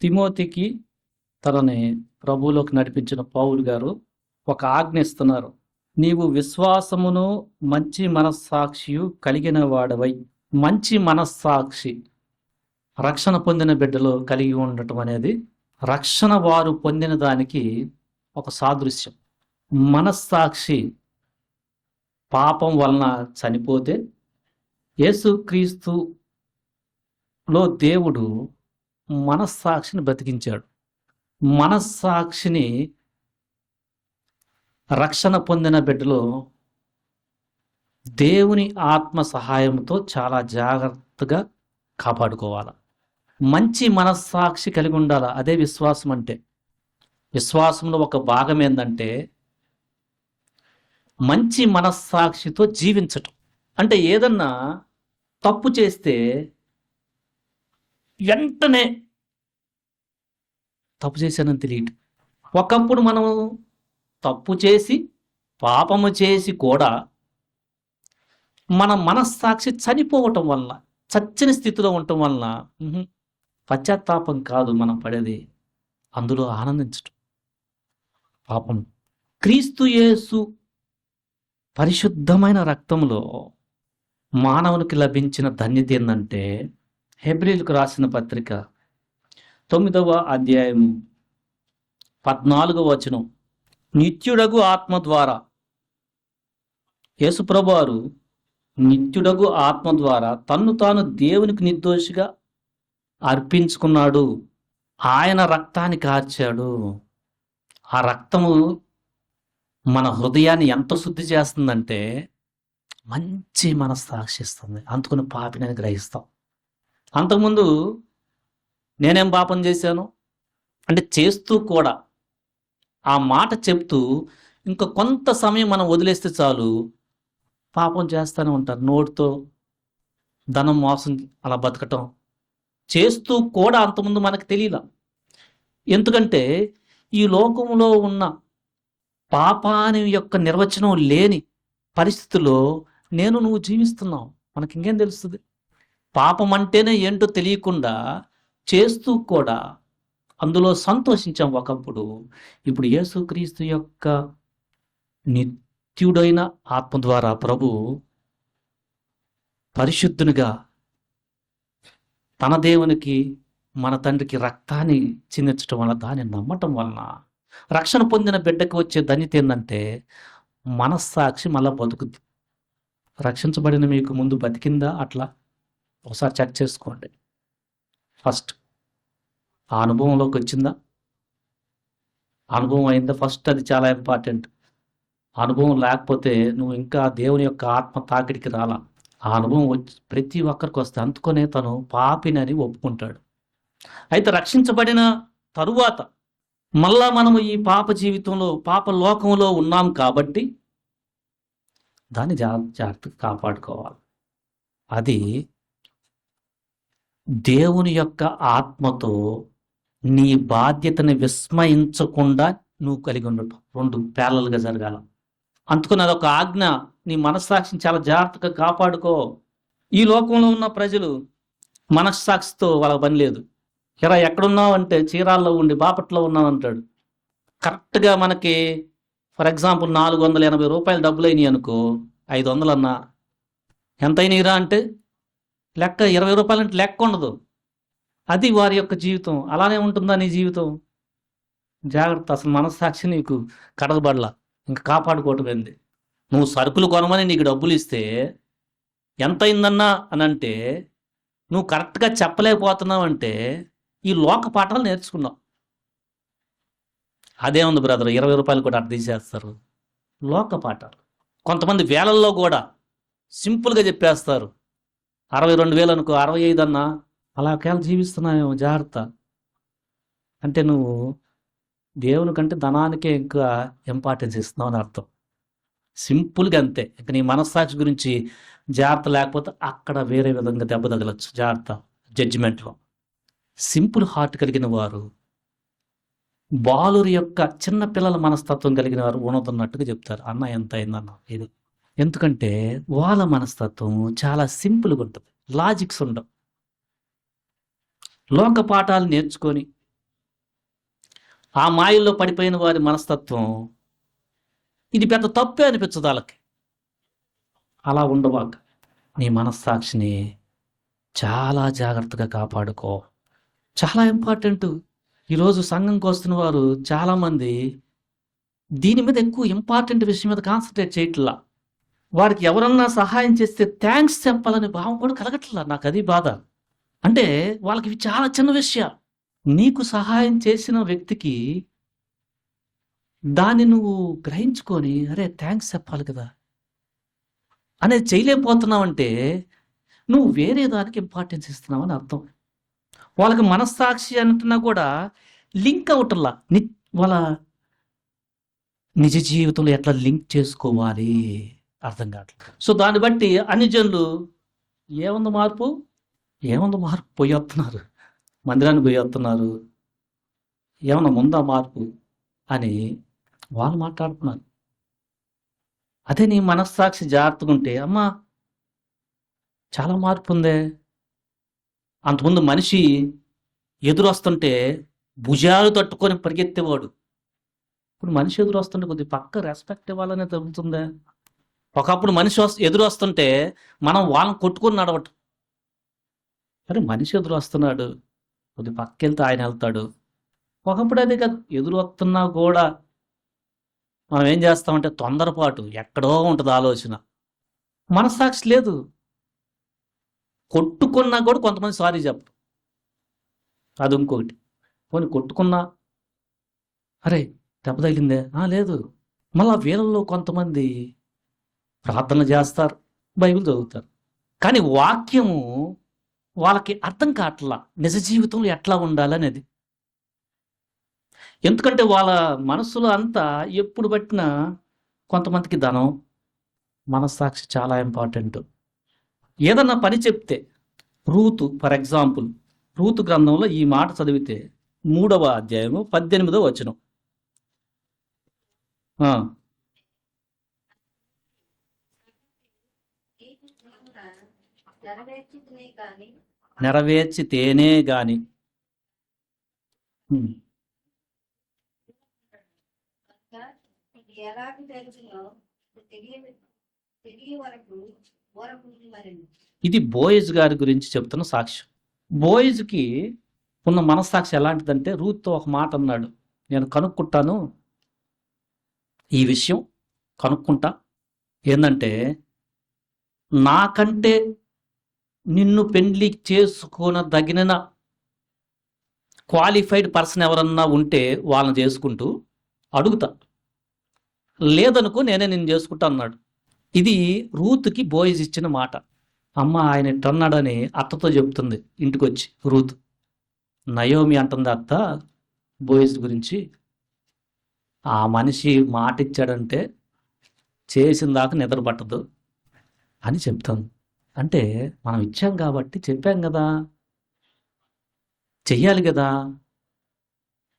తిమోతికి తనని ప్రభువులోకి నడిపించిన పౌలు గారు ఒక ఆజ్ఞ ఇస్తున్నారు నీవు విశ్వాసమును మంచి మనస్సాక్షియు కలిగిన వాడవై మంచి మనస్సాక్షి రక్షణ పొందిన బిడ్డలు కలిగి ఉండటం అనేది రక్షణ వారు పొందిన దానికి ఒక సాదృశ్యం. మనస్సాక్షి పాపం వలన చనిపోతే యేసుక్రీస్తులో దేవుడు మనస్సాక్షిని బ్రతికించాడు. మనస్సాక్షిని రక్షణ పొందిన బిడ్డలో దేవుని ఆత్మ సహాయంతో చాలా జాగ్రత్తగా కాపాడుకోవాలి. మంచి మనస్సాక్షి కలిగి ఉండాలి. అదే విశ్వాసం అంటే. విశ్వాసంలో ఒక భాగం ఏంటంటే మంచి మనస్సాక్షితో జీవించటం. అంటే ఏదన్నా తప్పు చేస్తే వెంటనే తప్పు చేశానని తెలియదు. ఒకప్పుడు మనం తప్పు చేసి పాపము చేసి కూడా మన మనస్సాక్షి చనిపోవటం వల్ల చచ్చని స్థితిలో ఉండటం వలన పశ్చాత్తాపం కాదు మనం పడేది. అందులో ఆనందించటం. పాపం క్రీస్తు యేసు పరిశుద్ధమైన రక్తంలో మానవునికి లభించిన ధన్యత ఏంటంటే హెబ్రిల్కు రాసిన పత్రిక తొమ్మిదవ అధ్యాయం పద్నాలుగవ వచనం. నిత్యుడగు ఆత్మ ద్వారా యేసుప్రభువారు నిత్యుడగు ఆత్మ ద్వారా తన్ను తాను దేవునికి నిర్దోషిగా అర్పించుకున్నాడు. ఆయన రక్తాన్ని కార్చాడు. ఆ రక్తము మన హృదయాన్ని ఎంత శుద్ధి చేస్తుందంటే మంచి మనస్సాక్షి సాక్షిస్తుంది అందుకుని పాపినని గ్రహిస్తాం. అంతకుముందు నేనేం పాపం చేశాను? అంటే చేస్తూ కూడా ఆ మాట చెప్తూ ఇంకా కొంత సమయం మనం వదిలేస్తే చాలు పాపం చేస్తూనే ఉంటారు. నోటితో ధనం మోసం అలా బతకటం. చేస్తూ కూడా అంతకుముందు మనకు తెలియదా ఎందుకంటే ఈ లోకంలో ఉన్న పాపాని యొక్క నిర్వచనం లేని పరిస్థితిలో నేను నువ్వు జీవిస్తున్నావు. మనకి ఇంకేం తెలుస్తుంది? పాపం అంటేనే ఏంటో తెలియకుండా చేస్తూ కూడా అందులో సంతోషించాం ఒకప్పుడు. ఇప్పుడు యేసుక్రీస్తు యొక్క నిత్యుడైన ఆత్మ ద్వారా ప్రభు పరిశుద్ధునిగా తన దేవునికి మన తండ్రికి రక్తాన్ని చిందించడం వల్ల దాన్ని నమ్మటం వలన రక్షణ పొందిన బిడ్డకు వచ్చే ధన్యత ఏంటంటే మనస్సాక్షి మళ్ళా బతుకుద్ది రక్షించబడిన మీకు ముందు బతికిందా అట్లా? ఒకసారి చెక్ చేసుకోండి. ఫస్ట్ ఆ అనుభవంలోకి వచ్చిందా? అనుభవం అయిందా? ఫస్ట్ అది చాలా ఇంపార్టెంట్ అనుభవం లేకపోతే నువ్వు ఇంకా దేవుని యొక్క ఆత్మ తాకిడికి రాలా. ఆ అనుభవం వచ్చి ప్రతి ఒక్కరికి వస్తే అందుకొనే తను పాపినని ఒప్పుకుంటాడు. అయితే రక్షించబడిన తరువాత మళ్ళా మనము ఈ పాప జీవితంలో పాప లోకంలో ఉన్నాం కాబట్టి దాన్ని జాగ్రత్త జాగ్రత్తగా కాపాడుకోవాలి. అది దేవుని యొక్క ఆత్మతో నీ బాధ్యతని విస్మయించకుండా నువ్వు కలిగి ఉండటం. రెండు పేలలుగా జరగాల. అందుకని అదొక ఆజ్ఞ. నీ మనస్సాక్షిని చాలా జాగ్రత్తగా కాపాడుకో. ఈ లోకంలో ఉన్న ప్రజలు మనస్సాక్షితో వాళ్ళ పని లేదు. ఎరా ఎక్కడున్నావు అంటే చీరాల్లో ఉండి బాపట్లో ఉన్నావు అంటాడు. కరెక్ట్గా మనకి ఫర్ ఎగ్జాంపుల్ నాలుగు వందల ఎనభై రూపాయలు డబ్బులు అయినాయి అనుకో ఐదు వందలు అన్నా ఎంత అయినాయిరా అంటే లెక్క ఇరవై రూపాయలు అంటే లెక్క ఉండదు. అది వారి యొక్క జీవితం. అలానే ఉంటుందా నీ జీవితం? జాగ్రత్త అసలు మనస్సాక్షి నీకు కడగబడలా. ఇంకా కాపాడుకోవటమేంది? నువ్వు సరుకులు కొనమని నీకు డబ్బులు ఇస్తే ఎంత అయిందన్నా అని అంటే నువ్వు కరెక్ట్గా చెప్పలేకపోతున్నావు అంటే ఈ లోక పాఠాలు నేర్చుకున్నావు. అదే ఉంది బ్రదర్? ఇరవై రూపాయలు కూడా అర్థం చేస్తారు లోక పాఠాలు. కొంతమంది వేలల్లో కూడా సింపుల్గా చెప్పేస్తారు. అరవై రెండు వేలు అనుకో అరవై ఐదు అన్నా అలా కేవలం జీవిస్తున్నావు జాగ్రత్త. అంటే నువ్వు దేవుని కంటే ధనానికే ఇంకా ఇంపార్టెన్స్ ఇస్తున్నావు అని అర్థం. సింపుల్గా అంతే. ఇక నీ మనస్సాక్షి గురించి జాగ్రత్త లేకపోతే అక్కడ వేరే విధంగా దెబ్బ తగలచ్చు. జాగ్రత్త. జడ్జిమెంట్లో సింపుల్ హార్ట్ కలిగిన వారు బాలురి యొక్క చిన్న పిల్లల మనస్తత్వం కలిగిన వారు ఉన్నతున్నట్టుగా చెప్తారు. అన్న ఎంత అయిందన్న ఇది. ఎందుకంటే వాళ్ళ మనస్తత్వం చాలా సింపుల్గా ఉంటుంది. లాజిక్స్ ఉండవు. లోక పాఠాలు నేర్చుకొని ఆ మాయల్లో పడిపోయిన వారి మనస్తత్వం ఇది పెద్ద తప్పే అనిపించదు వాళ్ళకి. అలా ఉండవాక నీ మనస్సాక్షిని చాలా జాగ్రత్తగా కాపాడుకో. చాలా ఇంపార్టెంట్. ఈరోజు సంఘంకి వస్తున్న వారు చాలామంది దీని మీద ఎక్కువ ఇంపార్టెంట్ విషయం మీద కాన్సన్ట్రేట్ చేయట్లా. వారికి ఎవరన్నా సహాయం చేస్తే థ్యాంక్స్ చెప్పాలనే భావం కూడా కలగట్లా. నాకు అది బాధ. అంటే వాళ్ళకి ఇవి చాలా చిన్న విషయం నీకు సహాయం చేసిన వ్యక్తికి దాన్ని నువ్వు గ్రహించుకొని అరే థ్యాంక్స్ చెప్పాలి కదా. అనేది చేయలేకపోతున్నావంటే నువ్వు వేరే దానికి ఇంపార్టెన్స్ ఇస్తున్నావు అని అర్థం. వాళ్ళకి మనస్సాక్షి అంటున్నా కూడా లింక్ అవటంలా ని వాళ్ళ నిజ జీవితంలో ఎట్లా లింక్ చేసుకోవాలి? అర్థం కావట్లేదు సో దాన్ని బట్టి అన్ని జనులు ఏముంది మార్పు? ఏముంది మార్పు? పోయి వస్తున్నారు మందిరానికి పోయి వస్తున్నారు ఏమన్నా ముందా మార్పు? అని వాళ్ళు మాట్లాడుతున్నారు. అదే నీ మనస్సాక్షి జాగ్రత్తగా ఉంటే అమ్మా చాలా మార్పు ఉందే. అంతకుముందు మనిషి ఎదురు వస్తుంటే భుజాలు తట్టుకొని పరిగెత్తేవాడు. ఇప్పుడు మనిషి ఎదురు వస్తుంటే కొద్దిగా పక్క రెస్పెక్ట్ ఇవ్వాలనే తగ్గుతుందే ఒకప్పుడు మనిషి వస్తు ఎదురు వస్తుంటే మనం వాళ్ళని కొట్టుకుని నడవటం. అరే మనిషి ఎదురు వస్తున్నాడు. కొద్ది పక్కెళ్తే ఆయన వెళ్తాడు. ఒకప్పుడు అదే కదా. ఎదురు వస్తున్నా కూడా మనం ఏం చేస్తామంటే తొందరపాటు ఎక్కడో ఉంటుంది ఆలోచన. మనస్సాక్షి లేదు. కొట్టుకున్నా కూడా కొంతమంది సారీ చెప్పరు. అది ఇంకొకటి. పోనీ కొట్టుకున్నా అరే దెబ్బ తగిలిందే? లేదు. మళ్ళీ వీళ్ళలో కొంతమంది ప్రార్థన చేస్తారు బైబిల్ చదువుతారు. కానీ వాక్యము వాళ్ళకి అర్థం కావట్లా నిజ జీవితంలో ఎట్లా ఉండాలనేది. ఎందుకంటే వాళ్ళ మనసులో అంతా ఎప్పుడు పట్టినా కొంతమందికి ధనం మనస్సాక్షి చాలా ఇంపార్టెంట్. ఏదన్నా పని చెప్తే రూతు ఫర్ ఎగ్జాంపుల్ రూతు గ్రంథంలో ఈ మాట చదివితే మూడవ అధ్యాయము పద్దెనిమిదవ వచనం. కాని నెరవేర్చితేనే గాని. ఇది బోయజ్ గారి గురించి చెప్తున్న సాక్ష్యం. బోయజ్కి ఉన్న మనస్సాక్షి ఎలాంటిదంటే రూత్తో ఒక మాట అన్నాడు. నేను కనుక్కుంటాను. ఈ విషయం కనుక్కుంటా. ఏంటంటే నాకంటే నిన్ను పెండ్లి చేసుకునదగిన క్వాలిఫైడ్ పర్సన్ ఎవరన్నా ఉంటే వాళ్ళని చేసుకుంటూ అడుగుతా. లేదనుకో నేనే నిన్ను చేసుకుంటా అన్నాడు. ఇది రూత్కి బోయిస్ ఇచ్చిన మాట. అమ్మ ఆయన ఇట్టన్నాడని అత్తతో చెప్తుంది ఇంటికి వచ్చి రూత్. నయోమి అంటుంది అత్త బోయిస్ గురించి. ఆ మనిషి మాట ఇచ్చాడంటే చేసిన దాకా నిద్ర పట్టదు అని చెప్తాను. అంటే మనం ఇచ్చాం కాబట్టి చెప్పాం కదా. చెయ్యాలి కదా.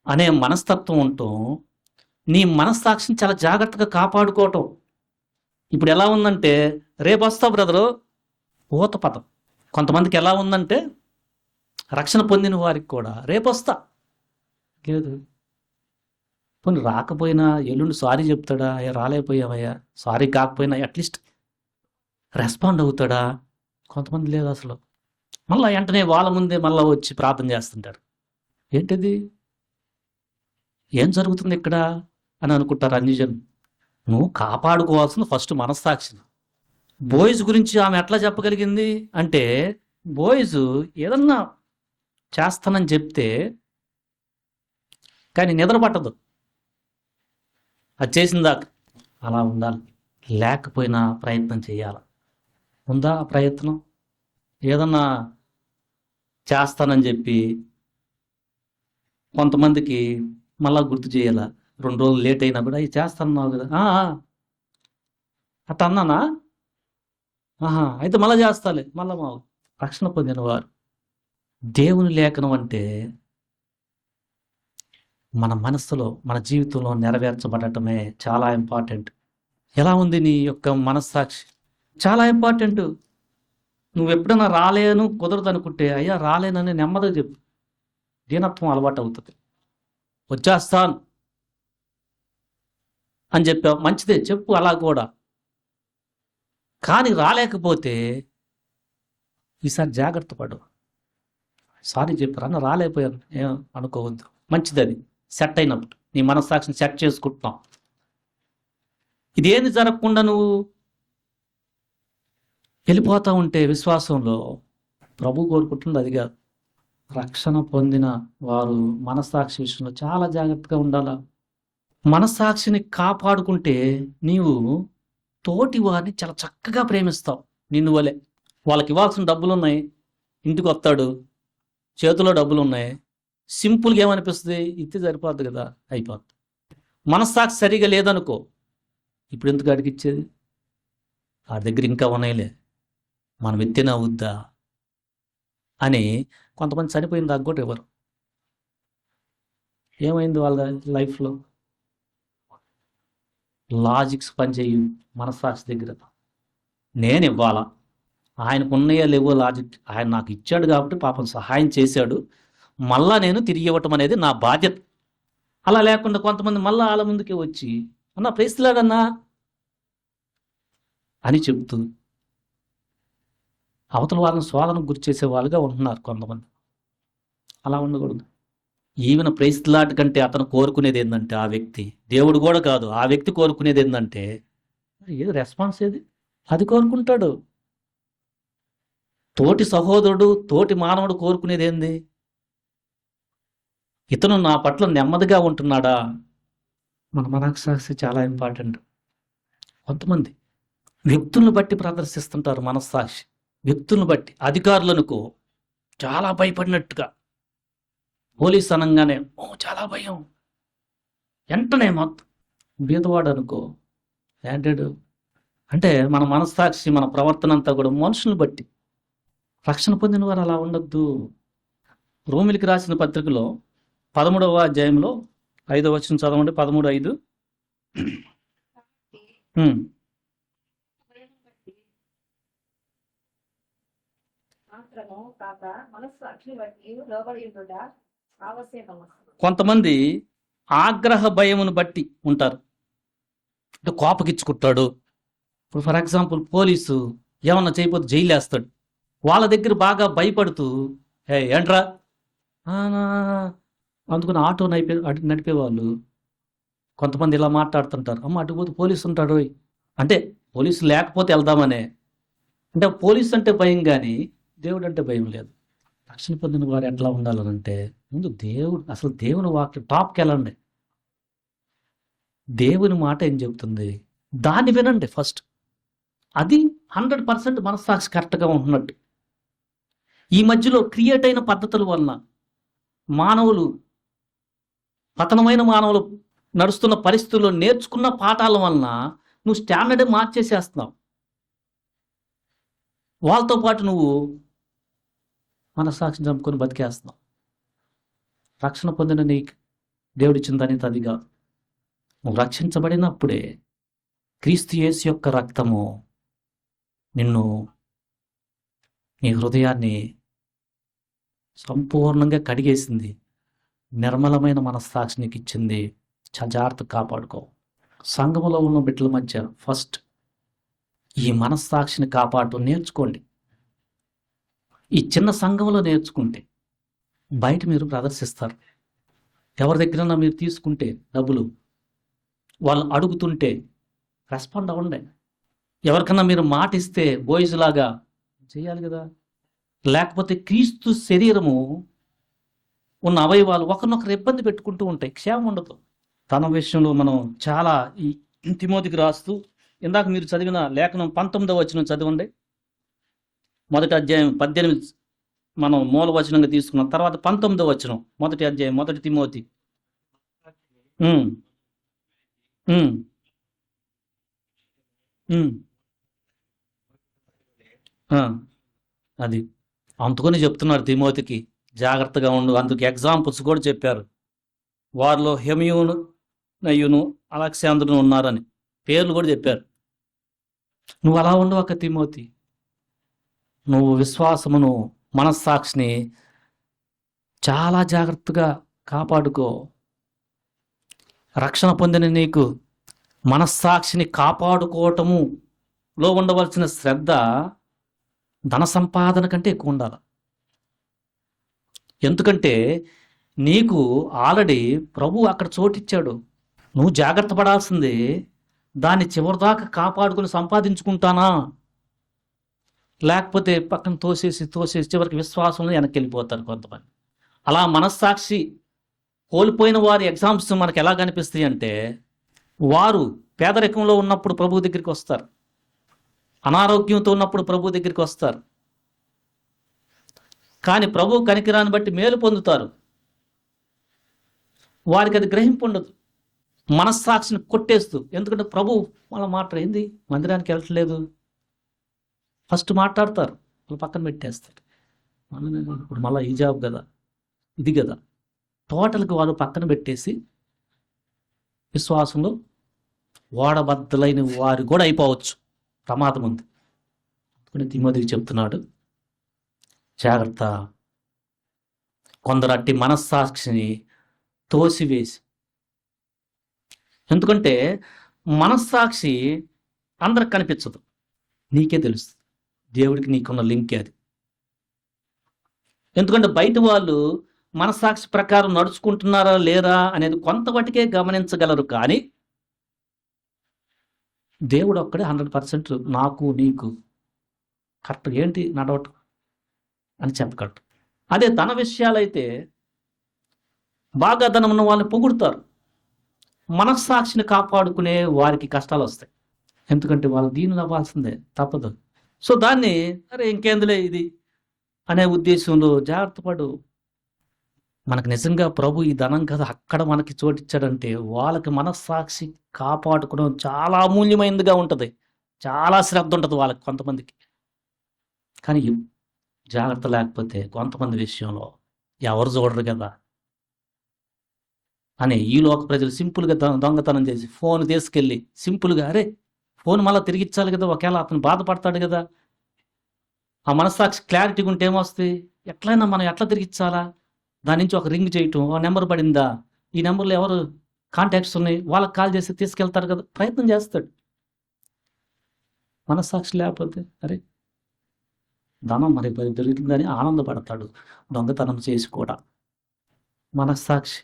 అనే మనస్తత్వం ఉండటం నీ మనస్సాక్షిని చాలా జాగ్రత్తగా కాపాడుకోవటం. ఇప్పుడు ఎలా ఉందంటే రేపు వస్తావు బ్రదరు ఊత పదం. కొంతమందికి ఎలా ఉందంటే రక్షణ పొందిన వారికి కూడా రేపు వస్తా లేదు. పోనీ రాకపోయినా ఎల్లుండి సారీ చెప్తాడా? అయ్యా రాలేకపోయావయ్యా. సారీ కాకపోయినా అట్లీస్ట్ రెస్పాండ్ అవుతాడా? కొంతమంది లేదు అసలు. మళ్ళీ వెంటనే వాళ్ళ ముందే మళ్ళీ వచ్చి ప్రార్థన చేస్తుంటారు. ఏంటిది? ఏం జరుగుతుంది ఇక్కడ? అని అనుకుంటారు అన్ని జనం. నువ్వు కాపాడుకోవాల్సిన ఫస్ట్ మనస్సాక్షిని బోయ్స్ గురించి ఆమె ఎట్లా చెప్పగలిగింది? అంటే బోయ్స్ ఏదన్నా చేస్తానని చెప్తే కానీ నిద్ర పట్టదు. అది చేసిందాక దాకా అలా ఉండాలి. లేకపోయినా ప్రయత్నం చేయాలి. ఉందా ప్రయత్నం? ఏదన్నా చేస్తానని చెప్పి కొంతమందికి మళ్ళా గుర్తు చేయాల? రెండు రోజులు లేట్ అయినా కూడా ఇది చేస్తానన్నావు కదా. అట్ట అన్నానా? ఆహా అయితే మళ్ళా చేస్తాలే మళ్ళా మా రక్షణ పొందిన వారు దేవుని లేఖనం అంటే మన మనస్సులో మన జీవితంలో నెరవేర్చబడటమే చాలా ఇంపార్టెంట్. ఎలా ఉంది నీ యొక్క మనస్సాక్షి? చాలా ఇంపార్టెంట్. నువ్వు ఎప్పుడైనా రాలేను కుదరదు అనుకుంటే అయ్యా రాలేనని నెమ్మదిగా చెప్పు. దీనత్వం అలవాటు అవుతుంది వచ్చేస్తాను అని చెప్పావు. మంచిదే చెప్పు అలా కూడా. కానీ రాలేకపోతే ఈసారి జాగ్రత్త పడు. సారీ చెప్పారు? రాలేకపోయాను. ఏం అనుకోవద్దు. మంచిది అది సెట్ అయినప్పుడు. నీ మనస్సాక్షిని సెట్ చేసుకుంటున్నావు. ఇదేంది జరగకుండా నువ్వు వెళ్ళిపోతూ ఉంటే విశ్వాసంలో ప్రభు కోరుకుంటుంది అది కాదు. రక్షణ పొందిన వారు మనస్సాక్షి విషయంలో చాలా జాగ్రత్తగా ఉండాలా? మనస్సాక్షిని కాపాడుకుంటే నీవు తోటి వారిని చాలా చక్కగా ప్రేమిస్తావు. నిన్ను వలె. వాళ్ళకి ఇవ్వాల్సిన డబ్బులు ఉన్నాయి ఇంటికి వస్తాడు. చేతిలో డబ్బులు ఉన్నాయి సింపుల్గా ఏమనిపిస్తుంది? ఇస్తే సరిపోద్ది కదా. అయిపోద్ది. మనస్సాక్షి సరిగా లేదనుకో. ఇప్పుడు ఎందుకు అడిగిచ్చేది? వాడి ఆ దగ్గర ఇంకా ఉన్నాయిలే. మనం ఎత్తిన అవుద్దా అని కొంతమంది చనిపోయిన దాకా కూడా ఇవ్వరు. ఏమైంది వాళ్ళ లైఫ్లో? లాజిక్స్ పనిచేయు మనస్సాక్షి దగ్గర. నేను ఇవ్వాలా? ఆయనకు ఉన్నాయో లేవో లాజిక్. ఆయన నాకు ఇచ్చాడు కాబట్టి పాపం సహాయం చేశాడు. మళ్ళా నేను తిరిగి ఇవ్వటం అనేది నా బాధ్యత. అలా లేకుండా కొంతమంది మళ్ళీ వాళ్ళ ముందుకే వచ్చి అన్న ప్రేస్తులాడన్నా అని చెబుతూ అవతల వారిని శోధనకు గురి చేసే వాళ్ళుగా ఉంటున్నారు కొంతమంది. అలా ఉండకూడదు. ఈవెన ప్రైస్లాట్ కంటే అతను కోరుకునేది ఏంటంటే ఆ వ్యక్తి. దేవుడు కూడా కాదు ఆ వ్యక్తి కోరుకునేది ఏంటంటే ఏది రెస్పాన్స్ ఏది? అది కోరుకుంటాడు. తోటి సహోదరుడు తోటి మానవుడు కోరుకునేది ఏంది? ఇతను నా పట్ల నెమ్మదిగా ఉంటున్నాడా? మన మనస్సాక్షి చాలా ఇంపార్టెంట్. కొంతమంది వ్యక్తులను బట్టి ప్రదర్శిస్తుంటారు మనస్సాక్షి. వ్యక్తులను బట్టి అధికారులనుకో చాలా భయపడినట్టుగా పోలీస్ అనగానే ఓ చాలా భయం. వెంటనే మొత్తం బీదవాడు అనుకో ఏంటాడు అంటే మన మనస్సాక్షి మన ప్రవర్తన అంతా కూడా మనుషులను బట్టి. రక్షణ పొందిన వారు అలా ఉండొద్దు. రోమిలికి రాసిన పత్రికలో పదమూడవ అధ్యాయంలో ఐదవ వచ్చిన చదవండి. పదమూడు ఐదు. కొంతమంది ఆగ్రహ భయమును బట్టి ఉంటారు. అంటే కోపకిచ్చుకుంటాడు. ఇప్పుడు ఫర్ ఎగ్జాంపుల్ పోలీసు ఏమన్నా చేయకపోతే జైలు వేస్తాడు వాళ్ళ దగ్గర బాగా భయపడుతూ ఏ ఏంట్రా? అందుకుని ఆటో నడిపే అటు నడిపేవాళ్ళు కొంతమంది ఇలా మాట్లాడుతుంటారు. అమ్మ అటుపోతే పోలీసు ఉంటాడు అంటే పోలీసు లేకపోతే వెళ్దామనే. అంటే పోలీసు అంటే భయం కానీ దేవుడు అంటే భయం లేదు. రక్షణ పొందిన వారు ఎట్లా ఉండాలనంటే ముందు దేవుడు అసలు దేవుని వాక్యం టాప్కి వెళ్ళండి. దేవుని మాట ఏం చెబుతుంది? దాన్ని వినండి ఫస్ట్. అది హండ్రెడ్ పర్సెంట్ మనస్సాక్షి కరెక్ట్గా ఉంటున్నట్టు. ఈ మధ్యలో క్రియేట్ అయిన పద్ధతుల వలన మానవులు పతనమైన మానవులు నడుస్తున్న పరిస్థితుల్లో నేర్చుకున్న పాఠాల వలన నువ్వు స్టాండర్డ్ మార్చేసేస్తున్నావు. వాళ్ళతో పాటు నువ్వు మనస్సాక్షి చంపుకొని బతికేస్తాం రక్షణ పొందిన నీకు దేవుడిచ్చిన దాని అది కాదు. నువ్వు రక్షించబడినప్పుడే క్రీస్తు యేసు యొక్క రక్తము నిన్ను నీ హృదయాన్ని సంపూర్ణంగా కడిగేసింది. నిర్మలమైన మనస్సాక్షి నీకు ఇచ్చింది జాగ్రత్త కాపాడుకో. సంఘములో ఉన్న బిడ్డల మధ్య ఫస్ట్ ఈ మనస్సాక్షిని కాపాడటం నేర్చుకోండి. ఈ చిన్న సంఘంలో నేర్చుకుంటే బయట మీరు ప్రదర్శిస్తారు. ఎవరి దగ్గరన్నా మీరు తీసుకుంటే డబ్బులు వాళ్ళు అడుగుతుంటే రెస్పాండ్ అవ్వండి. ఎవరికన్నా మీరు మాట ఇస్తే లాగా చేయాలి కదా. లేకపోతే క్రీస్తు శరీరము ఉన్న అవయవాలు ఒకరినొకరు ఇబ్బంది పెట్టుకుంటూ ఉంటాయి. క్షేమం ఉండదు. తన విషయంలో మనం చాలా ఈ తిమోతికి రాస్తూ ఇందాక మీరు చదివిన లేఖనం పంతొమ్మిదవ వచ్చిన చదవండి. మొదటి అధ్యాయం పద్దెనిమిది మనం మూల వచనంగా తీసుకున్నాం. తర్వాత పంతొమ్మిదో వచనం మొదటి అధ్యాయం మొదటి తిమోతి. అది. అందుకని చెప్తున్నారు తిమోతికి. జాగ్రత్తగా ఉండు. అందుకు ఎగ్జాంపుల్స్ కూడా చెప్పారు. వారిలో హెమియూను నయ్యును అలెక్సాంద్రును ఉన్నారని పేర్లు కూడా చెప్పారు. నువ్వు అలా ఉండవు ఒక తిమోతి. నువ్వు విశ్వాసమును మనస్సాక్షిని చాలా జాగ్రత్తగా కాపాడుకో. రక్షణ పొందిన నీకు మనస్సాక్షిని కాపాడుకోవటము లో ఉండవలసిన శ్రద్ధ ధన సంపాదన కంటే ఎక్కువ ఉండాలి. ఎందుకంటే నీకు ఆల్రెడీ ప్రభు అక్కడ చోటిచ్చాడు. నువ్వు జాగ్రత్త పడాల్సింది దాన్ని చివరిదాకా కాపాడుకుని సంపాదించుకుంటానా? లేకపోతే పక్కన తోసేసి తోసేసి చివరికి విశ్వాసంలో వెనక్కి వెళ్ళిపోతారు కొంతమంది. అలా మనస్సాక్షి కోల్పోయిన వారి ఎగ్జామ్స్ మనకు ఎలా కనిపిస్తాయి అంటే వారు పేదరికంలో ఉన్నప్పుడు ప్రభు దగ్గరికి వస్తారు. అనారోగ్యంతో ఉన్నప్పుడు ప్రభు దగ్గరికి వస్తారు. కానీ ప్రభు కనికిరాన్ని బట్టి మేలు పొందుతారు. వారికి అది గ్రహింపు ఉండదు. మనస్సాక్షిని కొట్టేస్తూ ఎందుకంటే ప్రభు వాళ్ళ మాట ఏంది? మందిరానికి వెళ్ళట్లేదు. ఫస్ట్ మాట్లాడతారు. వాళ్ళు పక్కన పెట్టేస్తారు. మళ్ళీ ఇప్పుడు మళ్ళీ ఈ జాబ్ కదా ఇది కదా. టోటల్గా వాళ్ళు పక్కన పెట్టేసి విశ్వాసంలో ఓడబద్దలైన వారు కూడా అయిపోవచ్చు. ప్రమాదం ఉంది. అందుకని తిమోదికి చెప్తున్నాడు. జాగ్రత్త. కొందరు అట్టి మనస్సాక్షిని తోసివేసి. ఎందుకంటే మనస్సాక్షి అందరికి కనిపించదు. నీకే తెలుస్తుంది. దేవుడికి నీకున్న లింక్ అది. ఎందుకంటే బయట వాళ్ళు మనసాక్షి ప్రకారం నడుచుకుంటున్నారా లేరా అనేది కొంతవటికే గమనించగలరు కానీ దేవుడు ఒక్కడే హండ్రెడ్ పర్సెంట్ నాకు నీకు కరెక్ట్ ఏంటి నడవటం అని చెప్పగలరు అదే ధన విషయాలైతే బాగా ధనం ఉన్న వాళ్ళని పొగుడుతారు. మనస్సాక్షిని కాపాడుకునే వారికి కష్టాలు వస్తాయి. ఎందుకంటే వాళ్ళు దీనిలో అవ్వాల్సిందే తప్పదు. సో దాన్ని అరే ఇంకేందులే ఇది అనే ఉద్దేశంలో జాగ్రత్త పడు. మనకు నిజంగా ప్రభు ఈ ధనం కదా అక్కడ మనకి చోటిచ్చాడంటే వాళ్ళకి మనస్సాక్షి కాపాడుకోవడం చాలా అమూల్యమైనదిగా ఉంటుంది. చాలా శ్రద్ధ ఉంటుంది వాళ్ళకి కొంతమందికి. కానీ జాగ్రత్త లేకపోతే కొంతమంది విషయంలో ఎవరు చూడరు కదా. అని ఈ లోక ప్రజలు సింపుల్గా దొంగతనం చేసి ఫోన్ తీసుకెళ్ళి సింపుల్గా అరే ఫోన్ మళ్ళీ తిరిగి ఇచ్చాలి కదా ఒకవేళ అతను బాధపడతాడు కదా. ఆ మనస్సాక్షి క్లారిటీగా ఉంటే ఏమొస్తుంది? ఎట్లయినా మనం ఎట్లా తిరిగిచ్చాలా దాని నుంచి ఒక రింగ్ చేయటం ఆ నెంబర్ పడిందా? ఈ నెంబర్లో ఎవరు కాంటాక్ట్స్ ఉన్నాయి? వాళ్ళకి కాల్ చేసి తీసుకెళ్తారు కదా ప్రయత్నం చేస్తాడు. మనస్సాక్షి లేకపోతే అరే ధనం మరి పది దొరికిందని ఆనందపడతాడు దొంగతనం చేసి కూడా. మనస్సాక్షి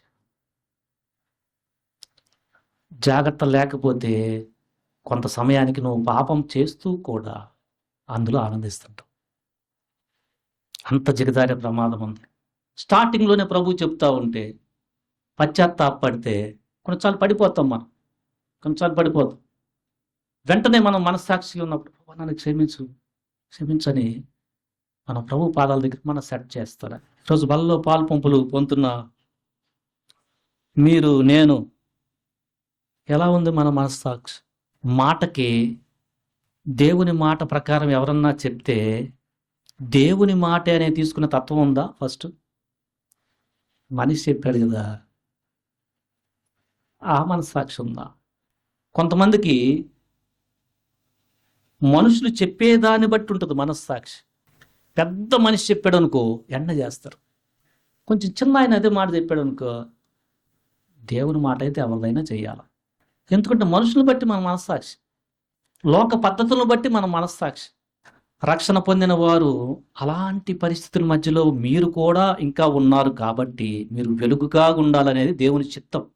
జాగ్రత్త లేకపోతే కొంత సమయానికి నువ్వు పాపం చేస్తూ కూడా అందులో ఆనందిస్తుంటావు. అంత జిగదారే ప్రమాదం ఉంది. స్టార్టింగ్లోనే ప్రభు చెప్తా ఉంటే పశ్చాత్తాపడితే కొన్నిసార్లు పడిపోతాం మనం. కొన్నిసార్లు పడిపోతాం. వెంటనే మనం మనస్సాక్షిగా ఉన్నప్పుడు "ప్రభు, నన్ను క్షమించు. క్షమించని మన ప్రభు పాదాల దగ్గర మనం సెట్ చేస్తారా? ఈరోజు బలలో పాలు పంపులు పొందుతున్న మీరు నేను ఎలా ఉంది మన మనస్సాక్షి? మాటకి దేవుని మాట ప్రకారం ఎవరన్నా చెప్తే దేవుని మాట అనే తీసుకునే తత్వం ఉందా ఫస్ట్? మనిషి చెప్పాడు కదా ఆ మనస్సాక్షి ఉందా? కొంతమందికి మనుషులు చెప్పేదాన్ని బట్టి ఉంటుంది మనస్సాక్షి. పెద్ద మనిషి చెప్పాడు అనుకో ఎండ చేస్తారు. కొంచెం చిన్న ఆయన అదే మాట చెప్పాడు అనుకో దేవుని మాట అయితే ఎవరిదైనా చేయాలి? ఎందుకంటే మనుషులను బట్టి మన మనస్సాక్షి. లోక పద్ధతులను బట్టి మన మనస్సాక్షి. రక్షణ పొందిన వారు అలాంటి పరిస్థితుల మధ్యలో మీరు కూడా ఇంకా ఉన్నారు కాబట్టి మీరు వెలుగుగా ఉండాలనేది దేవుని చిత్తం.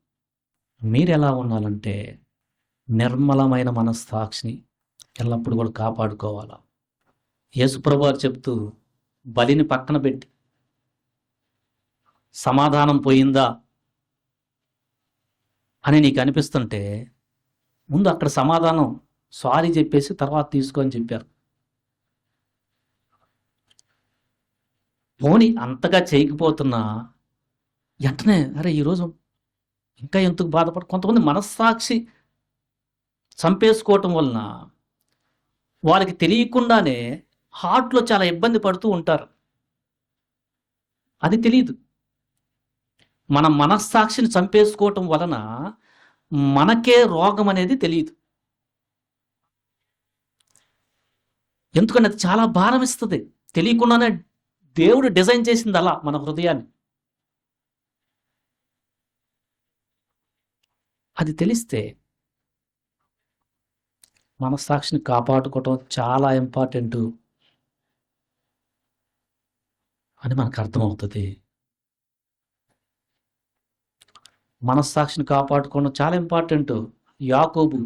మీరు ఎలా ఉండాలంటే నిర్మలమైన మనస్సాక్షిని ఎల్లప్పుడు కూడా కాపాడుకోవాలా? యేసుప్రభు వారు చెప్తూ బలిని పక్కన పెట్టి సమాధానం పోయిందా? అని నీకు అనిపిస్తుంటే ముందు అక్కడ సమాధానం సారీ చెప్పేసి తర్వాత తీసుకొని చెప్పారు. పోని అంతగా చేయకపోతున్నా వెంటనే అరే ఈరోజు ఇంకా ఎందుకు బాధపడ? కొంతమంది మనస్సాక్షి చంపేసుకోవటం వలన వాళ్ళకి తెలియకుండానే హార్ట్లో చాలా ఇబ్బంది పడుతూ ఉంటారు. అది తెలియదు మన మనస్సాక్షిని చంపేసుకోవటం వలన మనకే రోగం అనేది తెలియదు. ఎందుకంటే అది చాలా భారం ఇస్తుంది. తెలియకుండానే దేవుడు డిజైన్ చేసింది అలా మన హృదయాన్ని. అది తెలిస్తే మనస్సాక్షిని కాపాడుకోవటం చాలా ఇంపార్టెంట్ అని మనకు అర్థమవుతుంది. మనస్సాక్షిని కాపాడుకోవడం చాలా ఇంపార్టెంట్. యాకోబు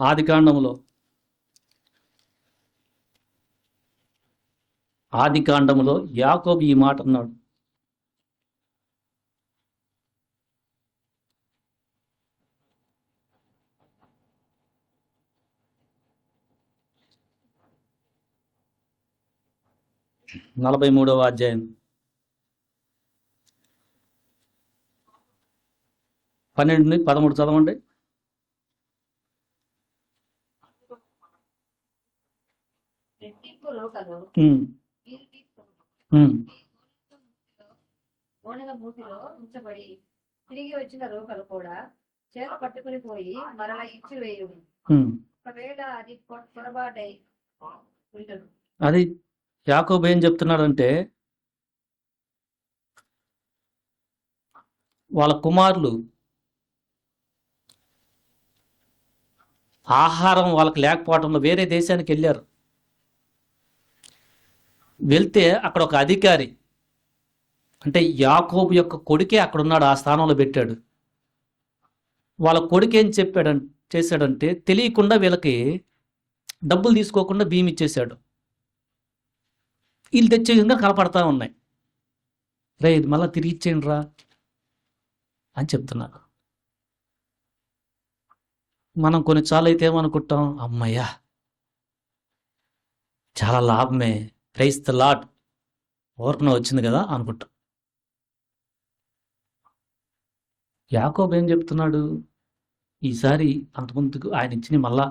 ఆది ఆదికాండములో ఆది యాకోబు ఈ మాట అన్నాడు. నలభై మూడవ అధ్యాయం. పన్నెండు నుంచి పదమూడు చదవండి. తిరిగి వచ్చిన రోకలు కూడా చేత పట్టుకుని పోయి మరలా ఇచ్చి వేయు ఉమ్. ఒకవేళ అది పొరపాటై ఉంటుంది అది యాకోబు ఏం చెప్తున్నాడంటే వాళ్ళ కుమారులు ఆహారం వాళ్ళకి లేకపోవడంలో వేరే దేశానికి వెళ్ళారు. వెళ్తే అక్కడ ఒక అధికారి అంటే యాకోబు యొక్క కొడుకే అక్కడ ఉన్నాడు ఆ స్థానంలో పెట్టాడు. వాళ్ళ కొడుకు ఏం చెప్పాడు చేశాడంటే తెలియకుండా వీళ్ళకి డబ్బులు తీసుకోకుండా బియ్యం ఇచ్చేశాడు వీళ్ళు తెచ్చే విధంగా కనపడతా ఉన్నాయి. రే ఇది మళ్ళీ తిరిగి ఇచ్చేయండి రా అని చెప్తున్నారు మనం కొన్నిసార్లు అయితే ఏమనుకుంటాం అమ్మయ్యా చాలా లాభమే ప్రైస్ ద లాట్ ఓర్పున వచ్చింది కదా అనుకుంటాం. యాకోబ్ ఏం చెప్తున్నాడు? ఈసారి అంతకుముందుకు ఆయన ఇచ్చిన మళ్ళా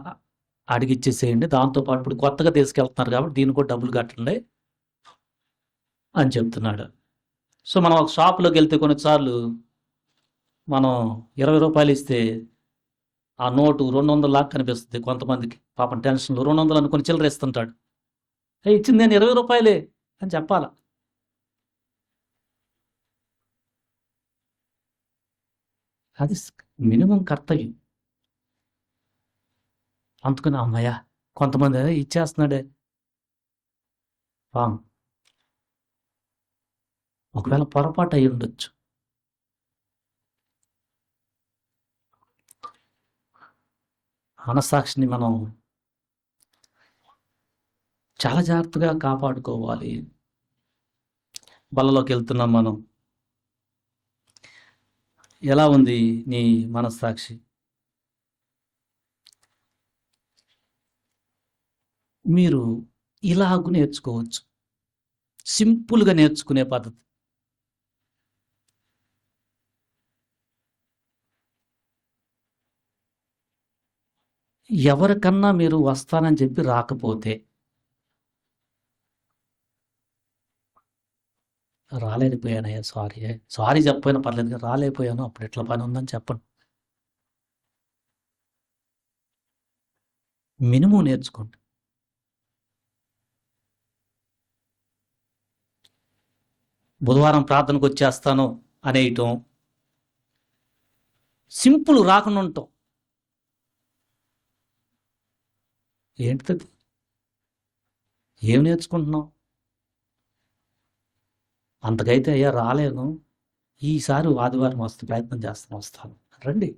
అడిగిచ్చేసేయండి. దాంతోపాటు ఇప్పుడు కొత్తగా తీసుకెళ్తున్నారు కాబట్టి దీనికి కూడా డబ్బులు కట్టండి. అని చెప్తున్నాడు. సో మనం ఒక షాప్లోకి వెళ్తే కొన్నిసార్లు మనం ఇరవై రూపాయలు ఇస్తే ఆ నోటు రెండు వందల లాగా కనిపిస్తుంది కొంతమందికి. పాపం టెన్షన్లు రెండు వందలు అనుకుని చిల్లర ఇస్తుంటాడు. ఇచ్చింది నేను ఇరవై రూపాయలే అని చెప్పాల. అది మినిమం కర్తవ్యం. అందుకని అమ్మయ్య కొంతమంది ఇచ్చేస్తున్నాడే. పాము. ఒకవేళ పొరపాటు అయి ఉండొచ్చు. మనసాక్షిని మనం చాలా జాగ్రత్తగా కాపాడుకోవాలి. బలలోకి వెళ్తున్నాం మనం. ఎలా ఉంది నీ మనస్సాక్షి? మీరు ఇలాగ నేర్చుకోవచ్చు. సింపుల్గా నేర్చుకునే పద్ధతి. ఎవరికన్నా మీరు వస్తానని చెప్పి రాకపోతే రాలేకపోయానయ్యా సారీ. సారీ చెప్పపోయినా పర్లేదు కానీ రాలేకపోయాను. అప్పుడు ఎట్లా పని ఉందని చెప్పండి మినిమం నేర్చుకోండి. బుధవారం ప్రార్థనకు వచ్చేస్తాను అనేయటం. సింపుల్ రాకుండా ఉంటాం. ఏంటిది ఏం నేర్చుకుంటున్నావు? అంతకైతే అయ్యా రాలేను. ఈసారి ఆదివారం వస్తే ప్రయత్నం చేస్తాను వస్తాను. రండి.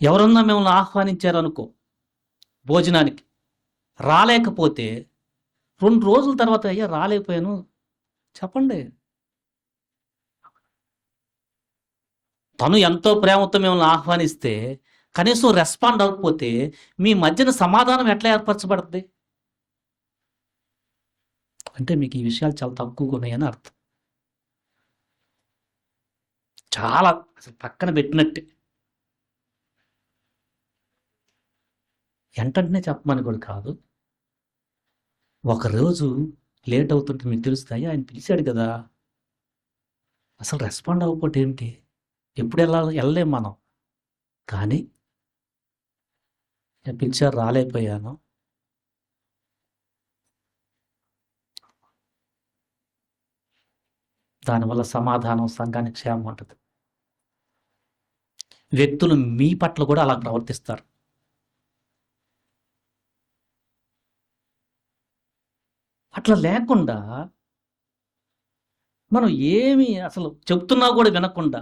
ఎవరన్నా మిమ్మల్ని ఆహ్వానించారనుకో భోజనానికి రాలేకపోతే రెండు రోజుల తర్వాత అయ్యా రాలేకపోయాను. చెప్పండి. తను ఎంతో ప్రేమతో మిమ్మల్ని ఆహ్వానిస్తే కనీసం రెస్పాండ్ అవ్వకపోతే మీ మధ్యన సమాధానం ఎట్లా ఏర్పరచబడుతుంది అంటే మీకు ఈ విషయాలు చాలా తక్కువగా ఉన్నాయని అర్థం. చాలా అసలు పక్కన పెట్టినట్టే. వెంటనే చెప్పమని కూడా కాదు. ఒకరోజు లేట్ అవుతుంటే మీకు తెలుస్తాయి? ఆయన పిలిచాడు కదా. అసలు రెస్పాండ్ అవ్వకపోతే ఏంటి ఎప్పుడు వెళ్ళాలి వెళ్ళలేం మనం. కానీ నేను పిక్చర్ రాలేకపోయాను. దానివల్ల సమాధానం సంఘానికి క్షేమం ఉంటుంది. వ్యక్తులు మీ పట్ల కూడా అలా ప్రవర్తిస్తారు. అట్లా లేకుండా మనం ఏమి అసలు చెప్తున్నా కూడా వినకుండా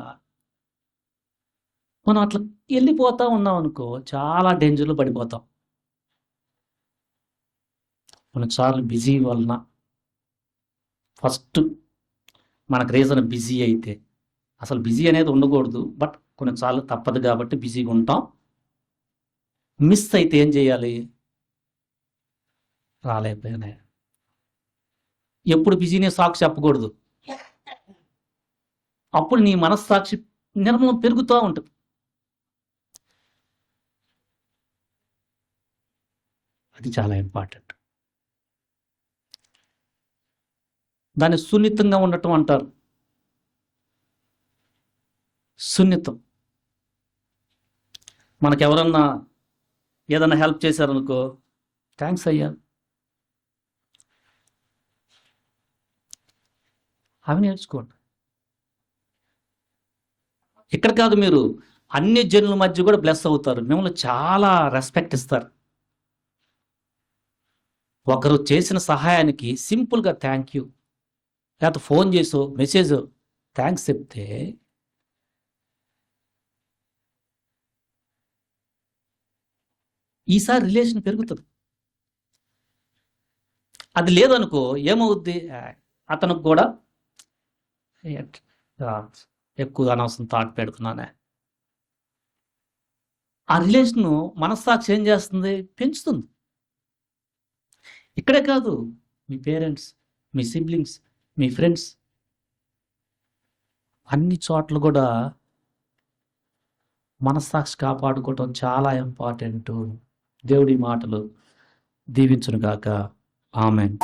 మనం అట్లా వెళ్ళిపోతా ఉన్నాం అనుకో చాలా డేంజర్లో పడిపోతాం. కొన్నిసార్లు బిజీ వలన ఫస్ట్ మనకు రీజన్ బిజీ అయితే అసలు బిజీ అనేది ఉండకూడదు. బట్ కొన్నిసార్లు తప్పదు కాబట్టి బిజీగా ఉంటాం. మిస్ అయితే ఏం చేయాలి? రాలేకపోయినా. ఎప్పుడు బిజీనే సాక్షి చెప్పకూడదు. అప్పుడు నీ మనస్సాక్షి నిర్మలం పెరుగుతూ ఉంటుంది. అది చాలా ఇంపార్టెంట్. దాన్ని సున్నితంగా ఉండటం అంటారు. సున్నితం. మనకు ఎవరన్నా ఏదన్నా హెల్ప్ చేశారనుకో థ్యాంక్స్ అయ్యా. అవి నేర్చుకోండి. ఇక్కడ కాదు మీరు అన్ని జనుల మధ్య కూడా బ్లెస్ అవుతారు. మిమ్మల్ని చాలా రెస్పెక్ట్ ఇస్తారు. ఒకరు చేసిన సహాయానికి సింపుల్గా థ్యాంక్ యూ లేకపోతే ఫోన్ చేసో మెసేజ్ థ్యాంక్స్ చెప్తే ఈసారి రిలేషన్ పెరుగుతుంది. అది లేదనుకో ఏమవుద్ది? అతనికి కూడా ఎక్కువ అనవసరం థాట్ పెడుతున్నానే. ఆ రిలేషన్ మనస్సాక్షి ఏం చేస్తుంది? పెంచుతుంది. ఇక్కడే కాదు మీ పేరెంట్స్ మీ సిబ్లింగ్స్ మీ ఫ్రెండ్స్. అన్ని చోట్ల కూడా మనస్సాక్షి కాపాడుకోవటం చాలా ఇంపార్టెంట్. దేవుడి మాటలు దీవించును గాక. ఆమెన్.